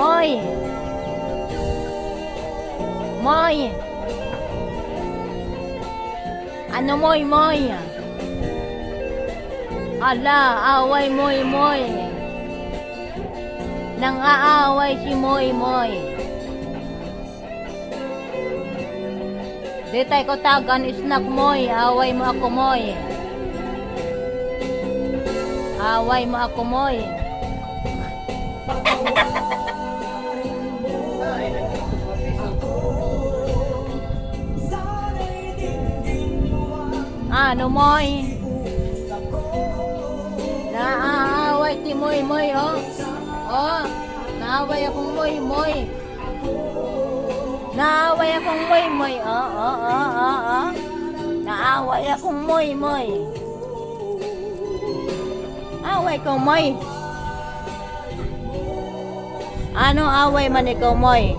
Moy! Moy! Ano moy moy? Ala, away moy moy. Nang aaway si moy moy. Di tayo ko tagan snack moy, away mo ako moy. Away mo ako moy. Ano moy? Naaaway ti moy moy oh. Oh, naaway akong moy moy. Naaway akong moy moy oh oh oh oh oh. Akong moy moy. Away ko moy. Ano away man ikaw moy?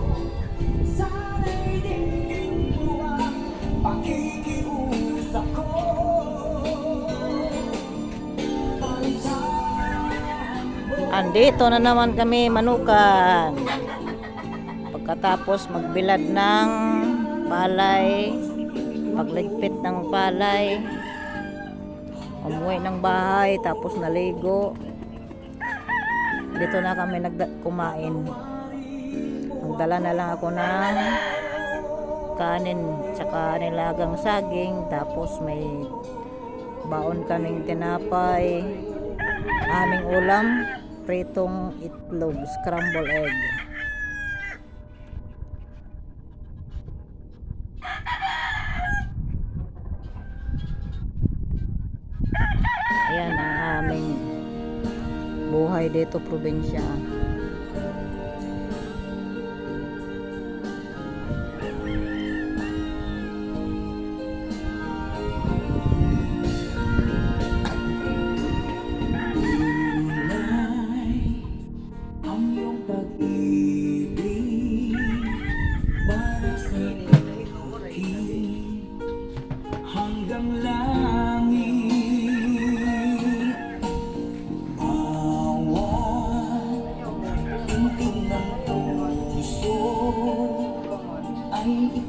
Andito na naman kami manukan. Pagkatapos magbilad ng palay, pagligpit ng palay, umuwi ng bahay, tapos naligo. Dito na kami kumain. Nagdala na lang ako ng kanin tsaka nilagang saging tapos may baon kaming tinapay aming ulam pritong itlog scramble egg. Ayan ang aming buhay dito probinsya ang langit. Awa. Inting ng puso. Ay